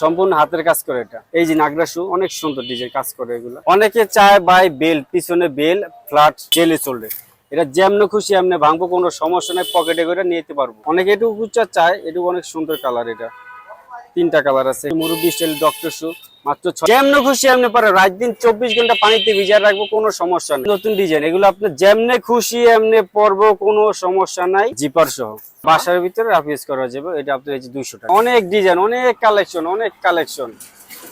সম্পূর্ণ হাতের কাজ করে এটা। এই যে নাগরা শু অনেক সুন্দর ডিজাইন কাজ করে এগুলো। অনেকে চায় বাই বেল পিছনে বেল ফ্ল্যাট জেলে চলবে। এটা যেমন খুশি এমনি ভাঙবো, কোনো সমস্যা নেই পকেটে করে নিয়ে পারব। অনেকে এটুকু চায়, এটুকু অনেক সুন্দর কালার এটা। তিনটা কালার আছে, মুরব্বি স্টাইল ডক্টর শু মাত্র যেমন খুশি, এমনি পারে। রাত দিন চব্বিশ ঘণ্টা পানিতে ভিজা রাখব, কোনো সমস্যা নেই। নতুন ডিজাইন এগুলো আপনি যেমনে খুশি, এমনি পরবো, কোনো সমস্যা নাই। জিপার সহ। বাসার ভিতরে রাফিজ করা যাবে, এটা আপনার দুইশো টাকা। অনেক ডিজাইন অনেক কালেকশন অনেক কালেকশন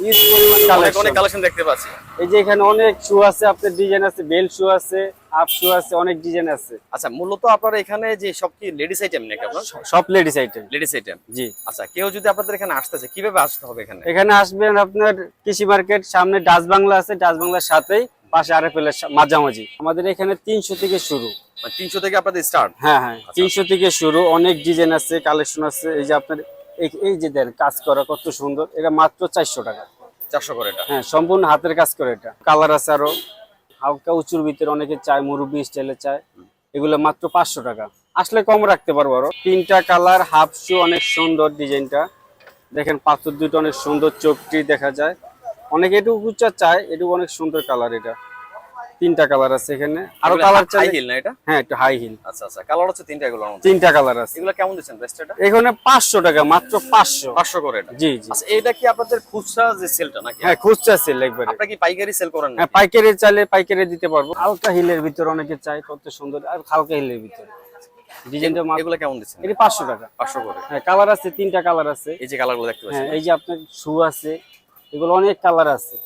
ইউজ পরিমাণ অনেক অনেক কালেকশন কালেকশন দেখতে পাচ্ছি। এই যে এখানে অনেক শু আছে আপনার ডিজাইন আছে বেল শু আছে আপ শু আছে অনেক ডিজাইন আছে। আচ্ছা মূলত আপনার এখানে যে সব কি লেডিস আইটেম নাকি আপনার? সব লেডিস আইটেম লেডিস আইটেম জি। আচ্ছা কেউ যদি আপনাদের এখানে আসতেছে কীভাবে আসতে হবে এখানে? এখানে আসবেন আপনার কৃষি মার্কেট সামনে ডাচ বাংলা আছে ডাচ বাংলার সাথেই পাশে আর এর মাঝামাঝি। আমাদের এখানে তিনশো থেকে শুরু। মানে তিনশো থেকে আপনাদের স্টার্ট হ্যাঁ হ্যাঁ তিনশো থেকে শুরু অনেক ডিজাইন আছে কালেকশন আছে। এই যে আপনার এই- এই যে দেন কাজ করা কত সুন্দর। এটা মাত্র চারশো টাকা। চারশো করে এটা। হ্যাঁ সম্পূর্ণ হাতের কাজ করে এটা। কালার আছে আরও। হালকা উঁচুর ভিতরে অনেকে চায় মুরব্বি স্টাইলে চায়। এগুলো মাত্র পাঁচশো টাকা। আসলে কম রাখতে পারব আরও। তিনটা কালার হাফ শু অনেক সুন্দর ডিজাইনটা। দেখেন পাথর দুটো অনেক সুন্দর চোখটি দেখা যায়। অনেকে উঁচা চায় একটু অনেক সুন্দর কালার এটা। তিনটা কালার আছে এখানে। আরও কালার চাই হিল না এটা? হ্যাঁ একটু হাই হিল আচ্ছা আচ্ছা কালার হচ্ছে তিনটা মধ্যে। তিনটা কালার আছে। এগুলো কেমন দিচ্ছেন বেস্ট এটা? এখানে পাঁচশো টাকা মাত্র পাঁচশো। পাঁচশো করে এটা? জি জি। আচ্ছা এটা কি আপনাদের খুচরা যে সেলটা নাকি? হ্যাঁ খুচরা সেল একবারে। আপনারা কি পাইকারি সেল করেন না হ্যাঁ পাইকারি চাইলে পাইকারি দিতে পারব। হালকা হিলের ভিতর অনেকে চাই কত সুন্দর আর হালকা হিলের ভিতর। ডিজাইনটা এগুলো কেমন দিচ্ছেন? এটি পাঁচশো টাকা। পাঁচশো করে। হ্যাঁ কালার আছে তিনটা কালার আছে। এই যে কালারগুলো দেখতে পাচ্ছি। হ্যাঁ এই যে আপনার শু আছে এগুলো অনেক কালার আছে।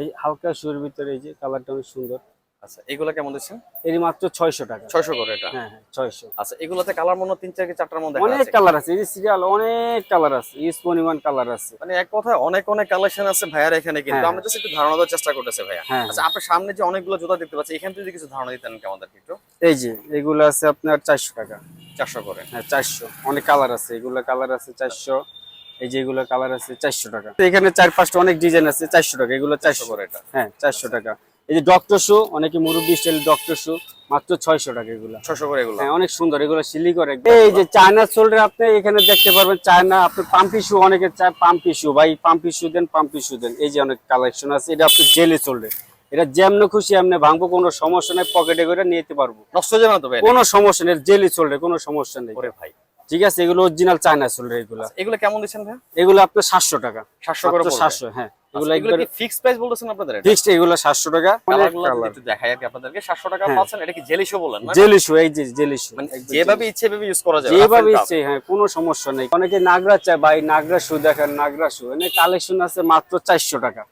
এই হালকা শুর ভিতরে এই যে কালারটা অনেক সুন্দর। আচ্ছা এগুলো কেমন দিচ্ছেন? এটি মাত্র ছয়শো টাকা। ছয়শো করে এটা? হ্যাঁ হ্যাঁ ছয়শো। আচ্ছা এগুলোতে কালার মনে হয় তিন চার চারটার মধ্যে অনেক কালার আছে এই সিরিয়াল অনেক কালার আছে ইউজ পরিমাণ কালার আছে। মানে এক কথায় অনেক অনেক কালেকশন আছে ভাইয়ার এখানে কিন্তু। হ্যাঁ। আমরা জাস্ট একটু ধারণা দেওয়ার চেষ্টা করতেছে ভাইয়া। হ্যাঁ। আচ্ছা আপনার সামনে যে অনেকগুলো জুতা দেখতে পাচ্ছি এখান থেকে যদি কিছু ধারণা দিতেন কি আমাদেরকে একটু। এই যে এগুলো আছে আপনার চারশো টাকা। চারশো করে। হ্যাঁ চারশো। অনেক কালার আছে এগুলো কালার আছে চারশো। এই যে এগুলো কালার আছে চারশো টাকা। এখানে চার পাঁচটা অনেক ডিজাইন আছে চারশো টাকা। এগুলো চারশো করে হ্যাঁ চারশো টাকা। এই যে ডক্টর শু অনেকে মুরব্বি স্টাইল ডক্টর শু মাত্র ছয়শো টাকা এগুলো। ছশো করে এগুলো। হ্যাঁ অনেক সুন্দর। এগুলো সিলি করে এই যে চায়না সোল্ডার আপনি এখানে দেখতে পারবেন চায়না আপনি পাম্পি শু অনেকে চায় পাম্পি শু ভাই পাম্পি শু দেন পাম্পি শু দেন। এই যে অনেক কালেকশন আছে এটা আপনি জেলে চলবে এটা যেমন খুশি এমনি ভাঙবো কোনো সমস্যা নেই পকেটে করে নিয়ে যেতে পারব। নষ্ট যাবে না তো ভাই কোনো সমস্যা নেই জেলি চলবে কোনো সমস্যা নেই। ভাই। ঠিক আছে এগুলো অরিজিনাল চায়না সোল্ডার এগুলো। এগুলো কেমন দিচ্ছেন ভাই এগুলো আপনার সাতশো টাকা। সাতশো করে পড়বে। সাতশো হ্যাঁ। এগুলো আচ্ছা, এগুলো কি ফিক্স প্রাইস বলতেছেন আপনাদের ফিক্সড এগুলো সাতশো টাকা। অনেক কালারগুলো যদি কালার একটু দেখাই আর আপনাদেরকে সাতশো টাকা হ্যাঁ। পাচ্ছেন এটা কি জেলিশো বলেন না জেলিশু এই যে জেলিশু মানে যেভাবে ইচ্ছে এভাবে ইউজ করা যাবে যেভাবে ইচ্ছে হ্যাঁ কোনো সমস্যা নেই। অনেকে নাগরা চায় ভাই নাগরা শু দেখেন নাগরা শু এনে কালেকশন আছে মাত্র চারশো টাকা।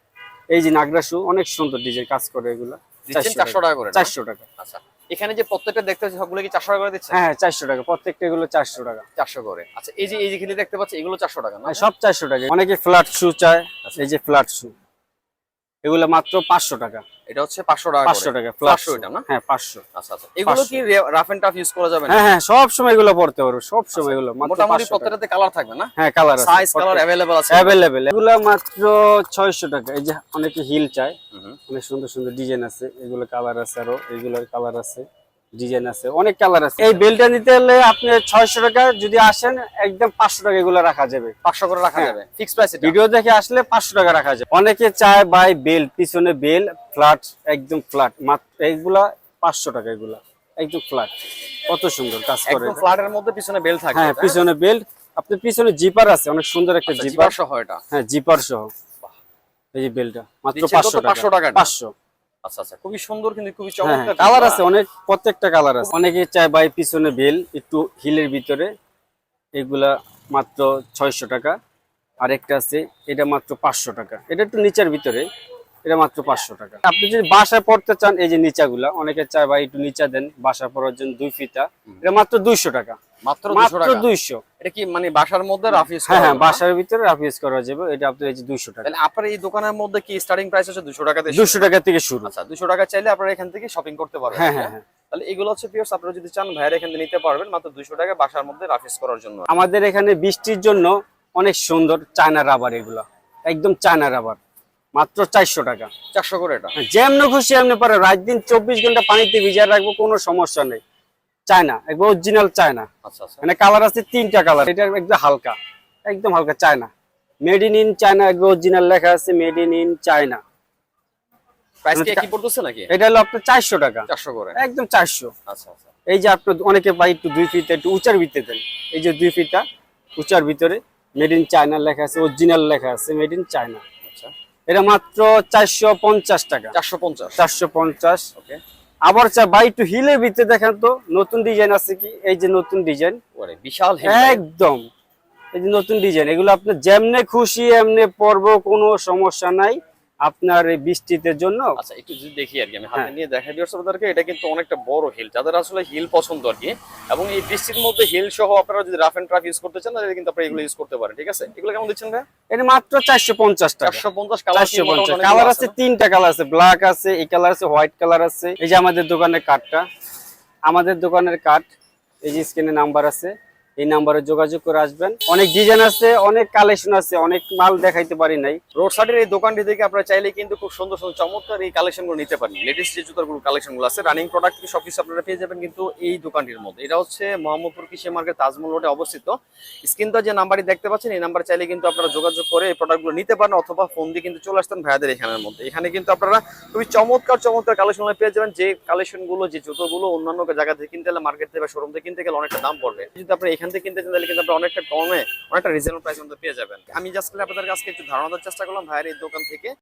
এই যে নাগরা শু অনেক সুন্দর ডিজাইন কাজ করে এগুলো। দিচ্ছেন 400 টাকা করে না? চারশো টাকা। আচ্ছা। এখানে যে প্রত্যেকটা দেখতে পাচ্ছি সবগুলো কি চারশো টাকা করে দিচ্ছেন হ্যাঁ হ্যাঁ চারশো টাকা। প্রত্যেকটা এগুলো চারশো টাকা। চারশো করে। আচ্ছা এই যে এই যেখানে দেখতে পাচ্ছি এগুলো চারশো টাকা না? হ্যাঁ, সব চারশো টাকা। অনেকে ফ্ল্যাট শু চায় এই যে ফ্ল্যাট শু এগুলো মাত্র পাঁচশো টাকা। এটা হচ্ছে পাঁচশো টাকা পাঁচশো টাকা ফ্ল্যাট পাঁচশো এটা না? হ্যাঁ পাঁচশো। আচ্ছা আচ্ছা। এগুলো কি রাফ এন্ড টাফ ইউজ করা যাবে না? হ্যাঁ হ্যাঁ সব সময় এগুলো পড়তে পারো সব সময় এগুলো মাত্র মোটামুটি প্রত্যেকটাতে কালার থাকবে না? হ্যাঁ কালার আছে সাইজ কালার अवेलेबल আছে। অ্যাভেলেবেল এগুলো মাত্র ছয়শো টাকা। এই যে অনেকে হিল চায়। অনেক সুন্দর সুন্দর ডিজাইন আছে এগুলো কালার আছে আরও এগুলোর কালার আছে। ডিজাইন আছে অনেক কালার আছে। এই বেলটা নিতে হলে আপনি ছয়শো টাকা যদি আসেন একদম পাঁচশো টাকা এগুলো রাখা যাবে। পাঁচশো করে রাখা হ্যাঁ। যাবে। ফিক্স প্রাইস ভিডিও দেখে আসলে পাঁচশো টাকা রাখা যাবে। অনেকে চায় বাই বেল পিছনে বেল ফ্ল্যাট একদম ফ্ল্যাট মাত্র এইগুলা পাঁচশো টাকা এগুলা। একদম ফ্ল্যাট কত সুন্দর কাজ করে ফ্ল্যাটের মধ্যে পিছনে বেল থাকবে হ্যাঁ পিছনে বেল্ট আপনার পিছনে জিপার আছে অনেক সুন্দর একটা আচ্ছা, জিপার জিপার সহ এটা। হ্যাঁ জিপার সহ। এই যে বেলটা মাত্র? পাঁচশো 500 টাকা টাকা? পাঁচশো। আচ্ছা আচ্ছা খুবই সুন্দর কিন্তু খুবই হ্যাঁ চমৎকার কালার আছে অনেক প্রত্যেকটা কালার আছে। অনেকে চায় বাই পিছনে বেল একটু হিলের ভিতরে। এগুলা মাত্র ছয়শো টাকা। আর একটা আছে এটা মাত্র পাঁচশো টাকা। এটা একটু নিচের ভিতরে। এটা মাত্র পাঁচশো টাকা। আপনি যদি বাসায় পড়তে চান এই যে নিচাগুলা অনেকে চায় ভাই একটু নিচা দেন বাসা পড়ার জন্য দুই ফিতা। এটা মাত্র দুইশো টাকা। মাত্র মাত্র দুইশো এটা কি মানে বাসার মধ্যে হ্যাঁ হ্যাঁ বাসার ভিতরে করা যাবে। এটা আপনার এই যে দুইশো টাকা। তাহলে আপনার এই দোকানের মধ্যে কি স্টার্টিং প্রাইস দুশো টাকা দিয়ে দুশো টাকা থেকে শুরু। আচ্ছা দুশো টাকা চাইলে আপনারা এখান থেকে শপিং করতে পারবেন হ্যাঁ হ্যাঁ হ্যাঁ। তাহলে এগুলো হচ্ছে পিওর্স আপনারা যদি চান ভাইয়ের এখান থেকে নিতে পারবেন মাত্র দুশো টাকা বাসার মধ্যে রাফিস করার জন্য। আমাদের এখানে বৃষ্টির জন্য অনেক সুন্দর চায়না রাবার এগুলো। একদম চায়না রাবার মাত্র চারশো টাকা। চারশো করে এটা। যেমন খুশি এমনি পারে। রাত দিন চব্বিশ ঘণ্টা পানিতে ভিজা রাখব কোনো সমস্যা নেই। চায়না একবার অরিজিনাল চায়না। আচ্ছা আচ্ছা। মানে কালার আছে তিনটা কালার এটা একদম হালকা একদম হালকা China. Made in in China original লেখা আছে মেড ইন ইন চায়না। মানে এটা হলো আপনার চারশো টাকা। চারশো করে। একদম চারশো। আচ্ছা আচ্ছা। এই যে আপনার অনেকে ভাই একটু দুই ফিতে একটু উঁচার ভিতরে দেন। এই যে দুই ফিতা উঁচার ভিতরে মেড ইন চায়না লেখা আছে অরিজিনাল লেখা আছে মেড ইন চায়না। এটা মাত্র চারশো পঞ্চাশ টাকা। চারশো পঞ্চাশ। চারশো পঞ্চাশ। আবার চা ভাই টু হিলের ভিতরে দেখেন তো নতুন ডিজাইন আছে কি? এই যে নতুন ডিজাইন। বিশাল একদম। এই যে নতুন ডিজাইন এগুলো আপনার যেমনে খুশি এমনি পরব কোনো সমস্যা নাই। আপনার এই বৃষ্টিতে জন্য আচ্ছা একটু যদি দেখি আর কি আমি হাতে হ্যাঁ। নিয়ে দেখাই দিচ্ছি আপনাদেরকে এটা কিন্তু অনেকটা বড় হিল যাদের আসলে হিল পছন্দ আর কি। এবং এই বৃষ্টির মধ্যে হিল সহ আপনারা যদি রাফ এন্ড ট্রাফ ইউজ করতে চান তাহলে কিন্তু আপনারা এগুলো ইউজ করতে পারেন ঠিক আছে? এগুলো কেমন দিচ্ছেন ভাই এটা মাত্র চারশো পঞ্চাশ টাকা। চারশো পঞ্চাশ কালার চারশো পঞ্চাশ। কালার আছে তিনটা কালার আছে ব্ল্যাক আছে এই কালার আছে হোয়াইট কালার আছে। এই যে আমাদের দোকানের কার্ডটা আমাদের দোকানের কার্ড এই যে স্ক্রিনে নাম্বার আছে। এই নাম্বারে যোগাযোগ করে আসবেন। অনেক ডিজাইন আছে, অনেক কালেকশন আছে, অনেক মাল দেখাইতে পারি নাই। রোড সাইডের এই দোকানটি থেকে আপনারা চাইলে কিন্তু খুব সুন্দর সুন্দর চমৎকার এই কালেকশনগুলো নিতে পারেন। লেটেস্ট যে জুতারগুলো কালেকশনগুলো আছে রানিং প্রোডাক্ট সব কিছু আপনারা পেয়ে যাবেন কিন্তু এই দোকানটির মধ্যে। এটা হচ্ছে মোহাম্মদপুর কৃষি মার্কেট তাজমহল রোডে অবস্থিত। স্ক্রিনটা যে নাম্বারটি দেখতে পাচ্ছেন, এই নাম্বার চাইলে কিন্তু আপনারা যোগাযোগ করে এই প্রোডাক্টগুলো নিতে পারেন অথবা ফোন দিয়ে কিন্তু চলে আসতেন ভাইয়াদের এখানের মধ্যে। এখানে কিন্তু আপনারা খুবই চমৎকার চমৎকার কালেকশন পেয়ে যাবেন। যে কালেকশনগুলো, যে জুতোগুলো অন্যান্য জায়গা থেকে কিনতে গেলে মার্কেট থেকে বা শোরুম থেকে কিনতে গেলে অনেকটা দাম পড়বে। যদি আপনারা এখান থেকে কিনতে চান তাহলে কিন্তু আপনি অনেকটা কমে, অনেকটা রিজনেবল প্রাইস মধ্যে পেয়ে যাবেন। আমি জাস্ট আপনাদের কাছে একটু ধারণা চেষ্টা করলাম, ভাইয়ের এই দোকান থেকে।